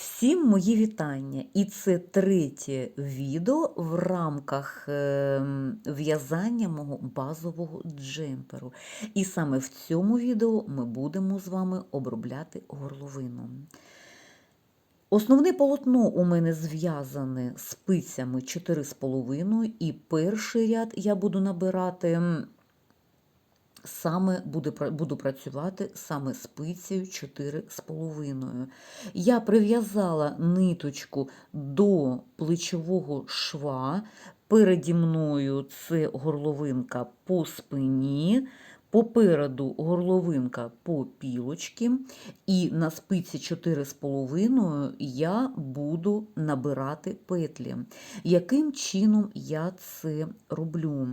Всім мої вітання! І це третє відео в рамках ем, в'язання мого базового джемперу. І саме в цьому відео ми будемо з вами обробляти горловину. Основне полотно у мене зв'язане спицями 4,5 і перший ряд я буду набирати саме пра- буду працювати саме спицею 4,5. Я прив'язала ниточку до плечового шва. Переді мною це горловинка по спині, попереду горловинка по пілочки, і на спиці 4,5 я буду набирати петлі. Яким чином я це роблю?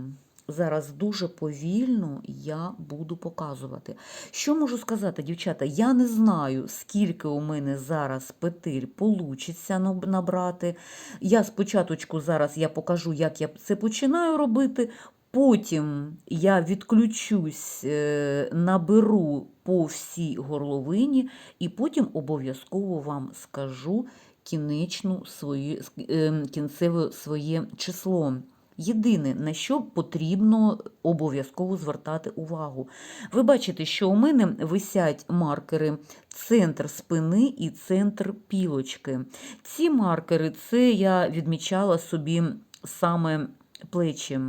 Зараз дуже повільно я буду показувати. Що можу сказати, дівчата? Я не знаю, скільки у мене зараз петель получиться набрати. Я спочатку зараз я покажу, як я це починаю робити. Потім я відключусь, е, наберу по всій горловині, і потім обов'язково вам скажу кінечну своє, е, кінцеве своє число. Єдине, на що потрібно обов'язково звертати увагу. Ви бачите, що у мене висять маркери центр спини і центр пілочки. Ці маркери це я відмічала собі саме плечі.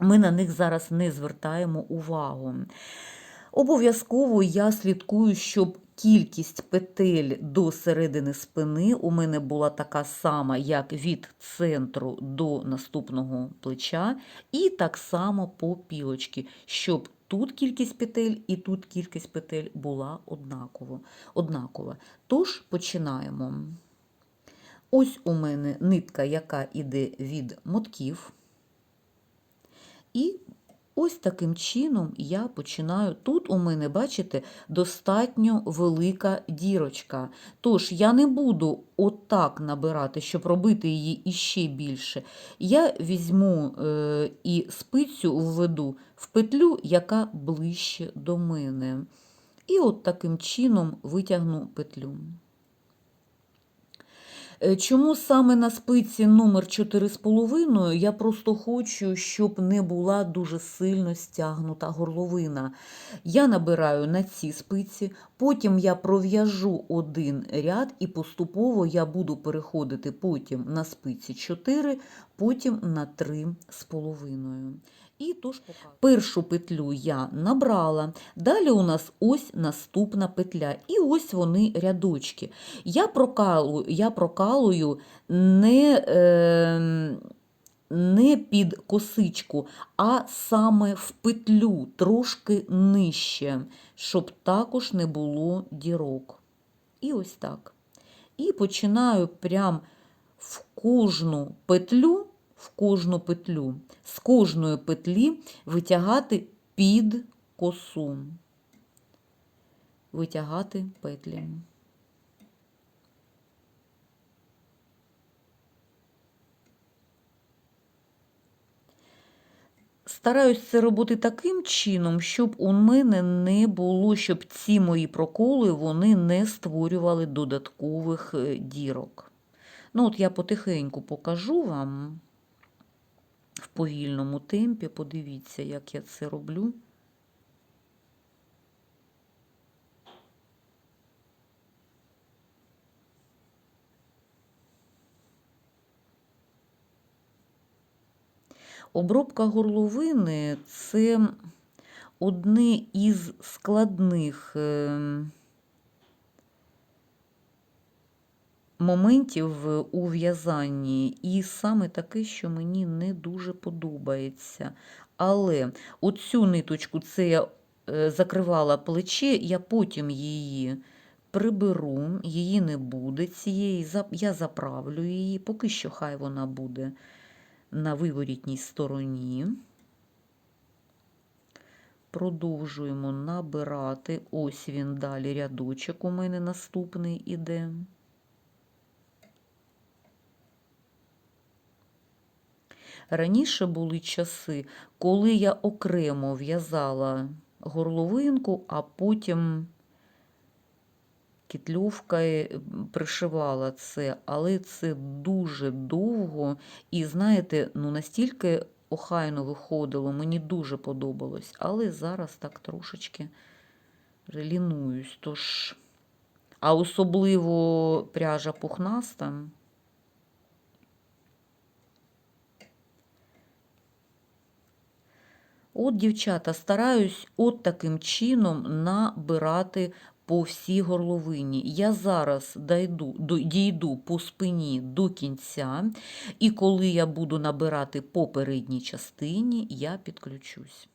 Ми на них зараз не звертаємо увагу. Обов'язково я слідкую, щоб кількість петель до середини спини у мене була така сама, як від центру до наступного плеча, і так само по пілочці, щоб тут кількість петель і тут кількість петель була однаково, однакова. Тож починаємо. Ось у мене нитка, яка йде від мотків. І ось таким чином я починаю. Тут у мене, бачите, достатньо велика дірочка. Тож я не буду отак набирати, щоб робити її іще більше. Я візьму е, і спицю введу в петлю, яка ближче до мене. І от таким чином витягну петлю. Е, Чому саме на спиці номер 4,5? Я просто хочу, щоб не була дуже сильно стягнута горловина. Я набираю на ці спиці, потім я пров'яжу один ряд і поступово я буду переходити потім на спиці 4, потім на 3,5. І тож першу петлю я набрала. Далі у нас ось наступна петля. І ось вони рядочки. Я прокалую, я прокалую не, е, не під косичку, а саме в петлю, трошки нижче, щоб також не було дірок. І ось так. І починаю прям в кожну петлю, в кожну петлю, з кожної петлі витягати під косу. Витягати петлі. Стараюсь це робити таким чином, щоб у мене не було, щоб ці мої проколи вони не створювали додаткових е, дірок. Ну, от я потихеньку покажу вам в повільному темпі. Подивіться, як я це роблю. Обробка горловини це одне із складних е, моментів у в'язанні, і саме таке, що мені не дуже подобається. Але оцю ниточку це я е, закривала плече, я потім її приберу, її не буде цієї, я заправлю її, поки що хай вона буде на виворітній стороні. Продовжуємо набирати. Ось він далі рядочок у мене наступний іде. Раніше були часи, коли я окремо в'язала горловинку, а потім шкітльовкою пришивала це, але це дуже довго. І знаєте, ну настільки охайно виходило, мені дуже подобалось. Але зараз так трошечки вже лінуюсь. Тож, а особливо пряжа пухнаста. От, дівчата, стараюсь от таким чином набирати по всій горловині. Я зараз дійду, дійду по спині до кінця, і коли я буду набирати по передній частині, я підключусь.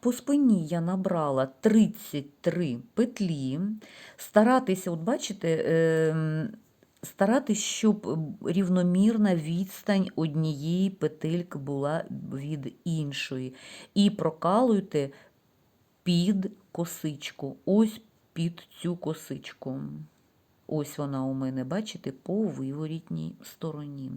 По спині я набрала 33 петлі. Старатися, от бачите, ем, старатись, щоб рівномірна відстань однієї петельки була від іншої. І прокалуйте під косичку, ось під цю косичку. Ось вона у мене, бачите, по виворітній стороні.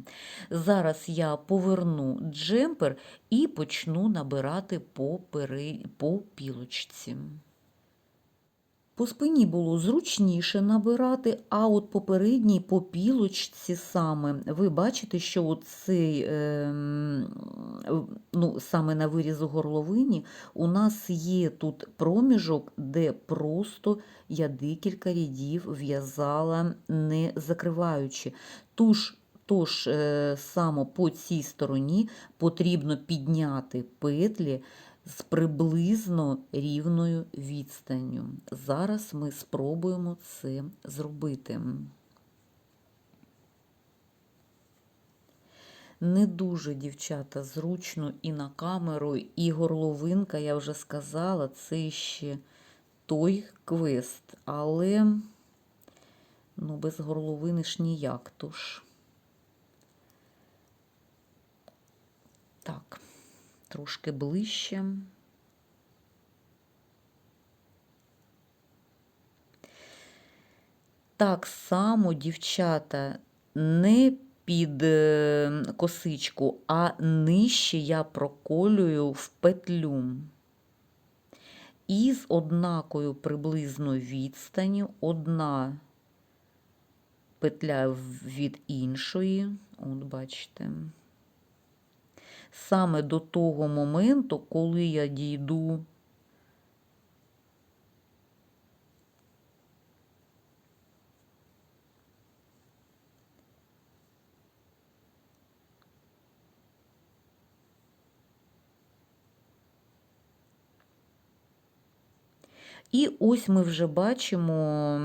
Зараз я поверну джемпер і почну набирати по, пере... по пілочці. По спині було зручніше набирати, а от попередній по пілочці саме, ви бачите, що от цей, ем, ну, саме на вирізу горловині у нас є тут проміжок, де просто я декілька рядів в'язала, не закриваючи. Тож, тож е, саме по цій стороні потрібно підняти петлі з приблизно рівною відстанню. Зараз ми спробуємо це зробити. Не дуже, дівчата, зручно і на камеру, і горловинка, я вже сказала, це ще той квест, але ну, без горловини ж ніяк. Тож. Так трошки ближче. Так само, дівчата, не під е, косичку, а нижче я проколюю в петлю. І з однакою приблизно відстані одна петля від іншої, от бачите саме до того моменту, коли я дійду І ось ми вже бачимо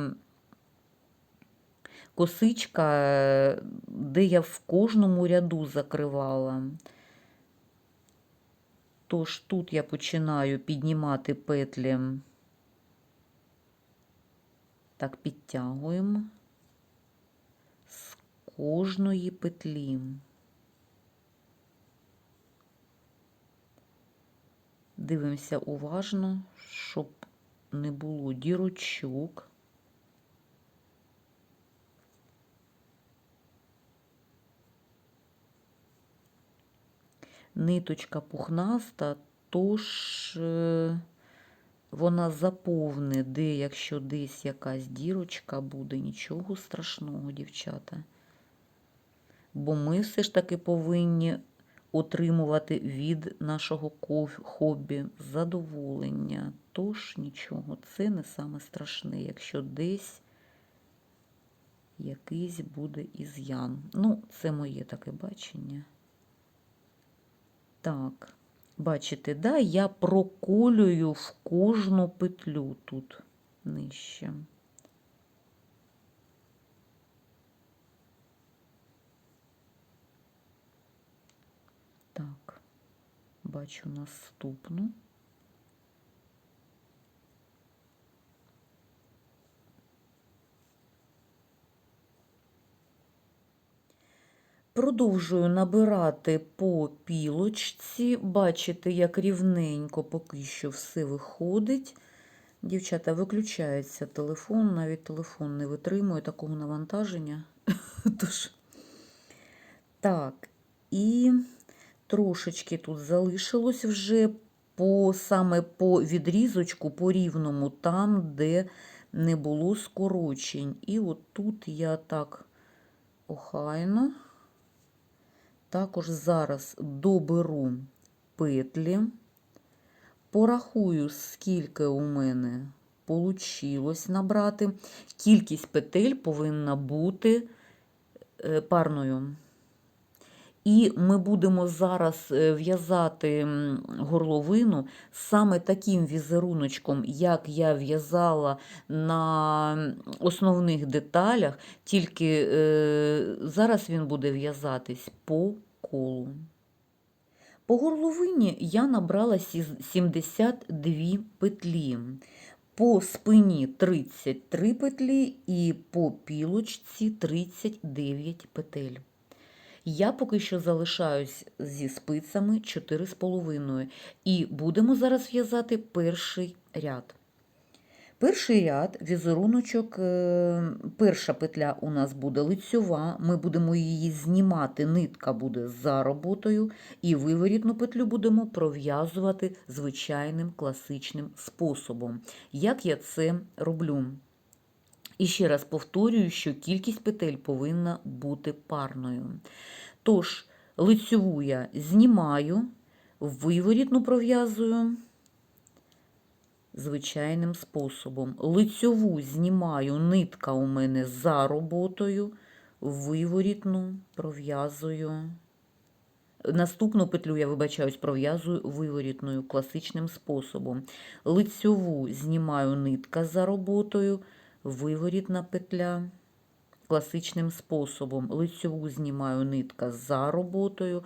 косичка, де я в кожному ряду закривала. Тож тут я починаю піднімати петлі, так підтягуємо з кожної петлі. Дивимося уважно, щоб не було дірочок. Ниточка пухнаста, тож е, вона заповне, де, якщо десь якась дірочка буде, нічого страшного, дівчата. Бо ми все ж таки повинні отримувати від нашого хобі задоволення. Тож нічого, це не саме страшне, якщо десь якийсь буде із'ян. Ну, це моє таке бачення. Так, бачите, да, я проколюю в кожну петлю тут нижче. Так, бачу наступну. Продовжую набирати по пілочці, бачите, як рівненько поки що все виходить. Дівчата, виключається телефон, навіть телефон не витримує такого навантаження. Тож, Так, і трошечки тут залишилось вже по, саме по відрізочку, по рівному, там, де не було скорочень. І от тут я так охайно також зараз доберу петлі, порахую, скільки у мене вийшло набрати. Кількість петель повинна бути е, парною. І ми будемо зараз е, в'язати горловину саме таким візеруночком, як я в'язала на основних деталях, тільки е, зараз він буде в'язатись по колу. По горловині я набрала 72 петлі. По спині 33 петлі і по пілочці 39 петель. Я поки що залишаюсь зі спицями 4,5 і будемо зараз в'язати перший ряд. Перший ряд візеруночок, е, перша петля у нас буде лицьова, ми будемо її знімати, нитка буде за роботою, і виворітну петлю будемо пров'язувати звичайним класичним способом. Як я це роблю? І ще раз повторюю, що кількість петель повинна бути парною. Тож, лицьову я знімаю, виворітну пров'язую звичайним способом. Лицьову знімаю, нитка у мене за роботою, виворітну пров'язую. Наступну петлю, я вибачаюсь, пров'язую виворітною класичним способом. Лицьову знімаю нитка за роботою, виворітна петля класичним способом. Лицьову знімаю нитка за роботою,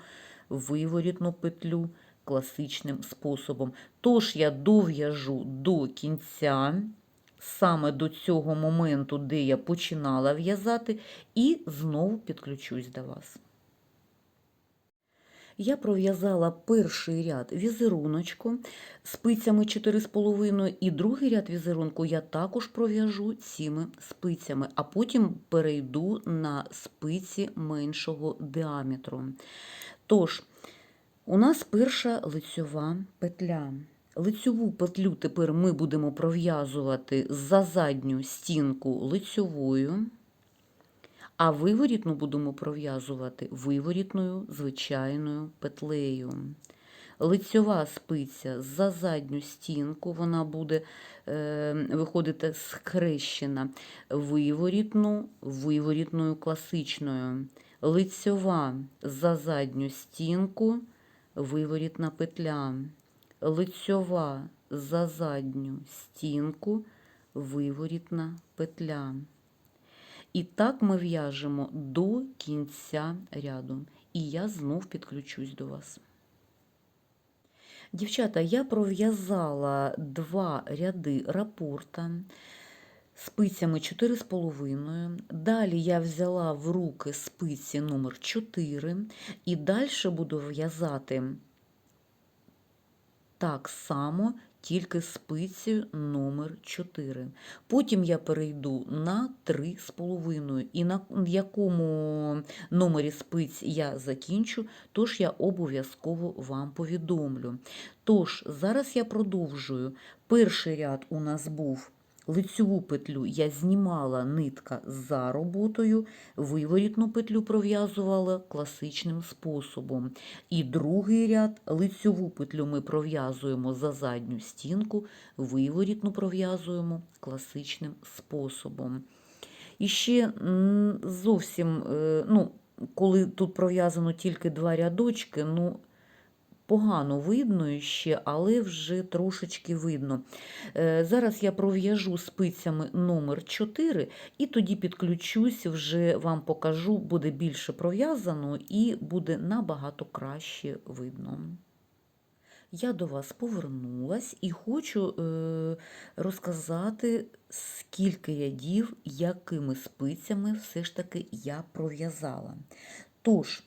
виворітну петлю класичним способом. Тож я дов'яжу до кінця, саме до цього моменту, де я починала в'язати, і знову підключусь до вас. Я пров'язала перший ряд візеруночку спицями 4,5 і другий ряд візерунку я також пров'яжу цими спицями, а потім перейду на спиці меншого діаметру. Тож, у нас перша лицьова петля. Лицьову петлю тепер ми будемо пров'язувати за задню стінку лицьовою, а виворітну будемо пров'язувати виворітною звичайною петлею. Лицьова спиця за задню стінку, вона буде е, виходити схрещена виворітну, виворітною класичною. Лицьова за задню стінку, виворітна петля. Лицьова за задню стінку, виворітна петля. І так ми в'яжемо до кінця ряду. І я знов підключусь до вас. Дівчата, я пров'язала два ряди рапорта спицями 4,5. Далі я взяла в руки спиці номер 4 і далі буду в'язати так само, тільки спицею номер 4. Потім я перейду на 3,5. І на якому номері спиць я закінчу, тож я обов'язково вам повідомлю. Тож, зараз я продовжую. Перший ряд у нас був. Лицьову петлю я знімала нитка за роботою, виворітну петлю пров'язувала класичним способом. І другий ряд лицьову петлю ми пров'язуємо за задню стінку, виворітну пров'язуємо класичним способом. І ще зовсім, е, ну, коли тут пров'язано тільки два рядочки, ну, погано видно ще, але вже трошечки видно. Е, Зараз я пров'яжу спицями номер 4 і тоді підключусь, вже вам покажу, буде більше пров'язано і буде набагато краще видно. Я до вас повернулась і хочу е, розказати, скільки рядів, якими спицями все ж таки я пров'язала. Тож,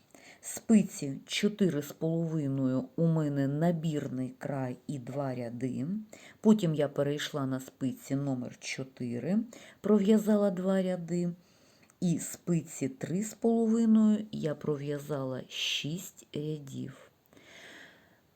спиці 4,5 у мене набірний край і два ряди. Потім я перейшла на спиці номер 4, пров'язала два ряди. І спиці 3,5 я пров'язала 6 рядів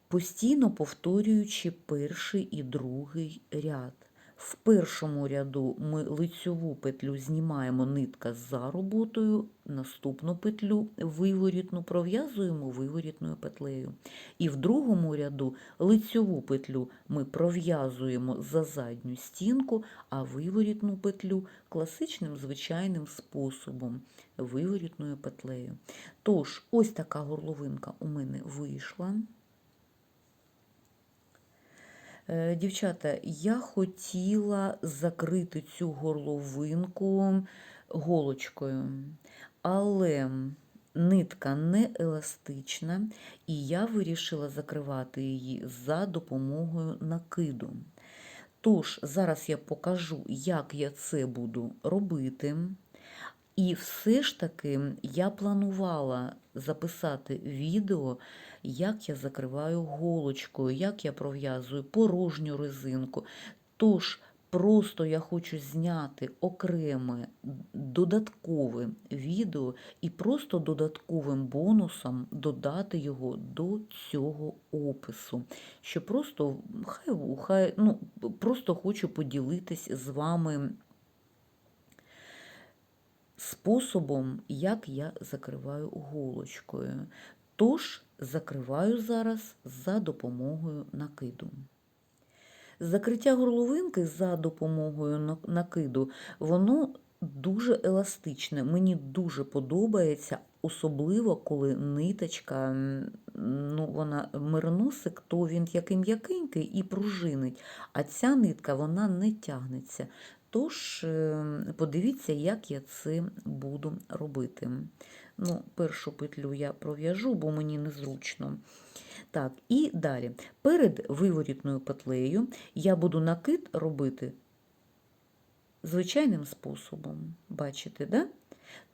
постійно повторюючи перший і другий ряд. В першому ряду ми лицьову петлю знімаємо нитка за роботою, наступну петлю виворітну пров'язуємо виворітною петлею. І в другому ряду лицьову петлю ми пров'язуємо за задню стінку, а виворітну петлю класичним звичайним способом виворітною петлею. Тож, ось така горловинка у мене вийшла. Е, Дівчата, я хотіла закрити цю горловинку голочкою, але нитка не еластична, і я вирішила закривати її за допомогою накиду. Тож, зараз я покажу, як я це буду робити. І все ж таки я планувала записати відео, як я закриваю голочкою, як я пров'язую порожню резинку. Тож просто я хочу зняти окреме додаткове відео і просто додатковим бонусом додати його до цього опису. Що просто хай, хай ну, просто хочу поділитись з вами способом, як я закриваю голочкою. Тож закриваю зараз за допомогою накиду. Закриття горловинки за допомогою накиду, воно дуже еластичне. Мені дуже подобається, особливо коли ниточка, ну, вона мерносик, то він який м'якенький і пружинить, а ця нитка вона не тягнеться. Тож е, подивіться, як я це буду робити. Ну, першу петлю я пров'яжу, бо мені незручно. Так, і далі. Перед виворітною петлею я буду накид робити звичайним способом. Бачите, да?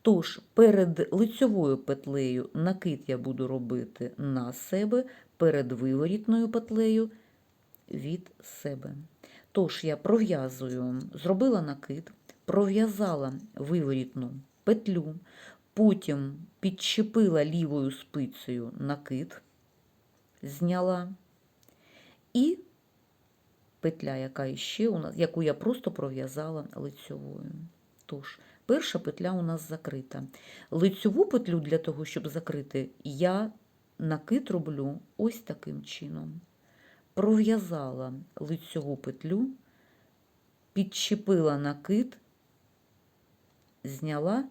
Тож, перед лицьовою петлею накид я буду робити на себе, перед виворітною петлею від себе. Тож я пров'язую, зробила накид, пров'язала виворітну петлю, потім підчепила лівою спицею накид, зняла, і петля, яка іще у нас, яку я просто пров'язала лицьовою. Тож, перша петля у нас закрита. Лицьову петлю для того, щоб закрити, я накид роблю ось таким чином. Пров'язала лицьову петлю, підчепила накид, зняла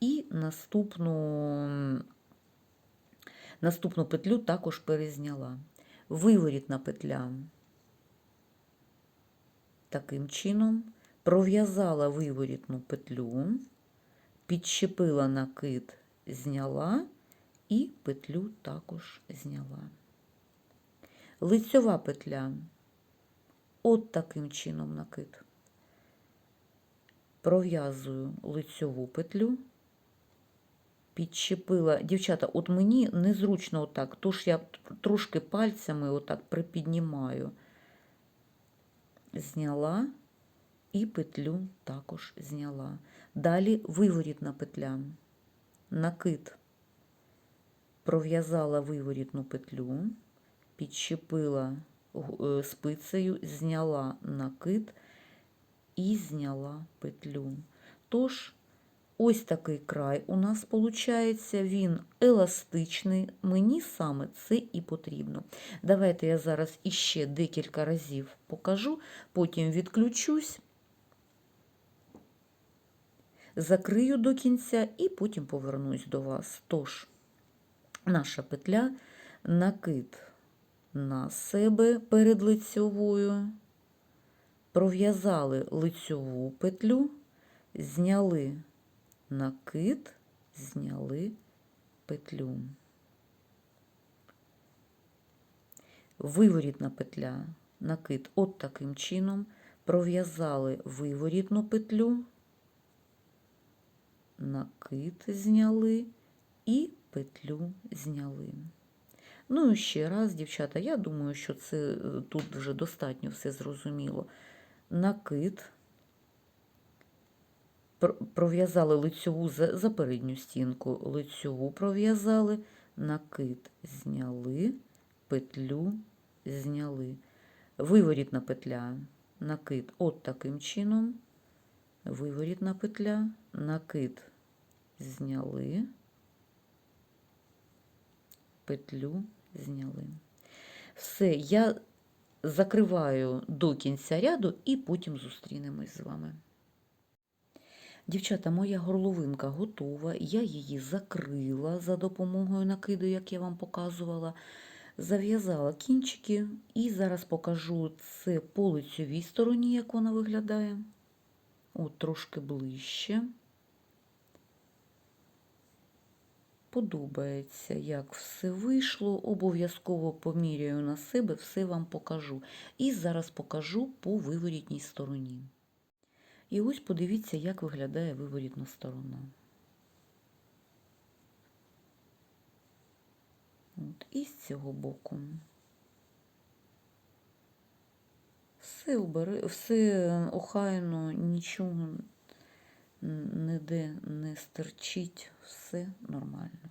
і наступну, наступну петлю також перезняла. Виворітна петля таким чином, пров'язала виворітну петлю, підчепила накид, зняла і петлю також зняла. Лицьова петля. От таким чином накид. Пров'язую лицьову петлю, підчепила. Дівчата, от мені незручно отак, тож я трошки пальцями отак припіднімаю, зняла і петлю також зняла. Далі виворітна петля, накид, пров'язала виворітну петлю, підчепила е, спицею, зняла накид і зняла петлю. Тож, ось такий край у нас виходить, він еластичний, мені саме це і потрібно. Давайте я зараз іще декілька разів покажу, потім відключусь, закрию до кінця і потім повернусь до вас. Тож, наша петля, накид на себе перед лицьовою, пров'язали лицьову петлю, зняли накид, зняли петлю. Виворітна петля, накид от таким чином, пров'язали виворітну петлю, накид зняли і петлю зняли. Ну і ще раз, дівчата, я думаю, що це е, тут вже достатньо все зрозуміло. Накид, пров'язали лицьову за, передню стінку, лицьову пров'язали, накид зняли, петлю зняли. Виворітна петля, накид от таким чином, виворітна петля, накид зняли, петлю зняли. Все, я закриваю до кінця ряду і потім зустрінемось з вами. Дівчата, моя горловинка готова. Я її закрила за допомогою накиду, як я вам показувала. Зав'язала кінчики і зараз покажу це по лицьовій стороні, як вона виглядає. От трошки ближче. Подобається, як все вийшло. Обов'язково поміряю на себе, все вам покажу. І зараз покажу по виворітній стороні. І ось подивіться, як виглядає виворітна сторона. От, і з цього боку. Все обери, все охайно, нічого ніде не стерчить, все нормально.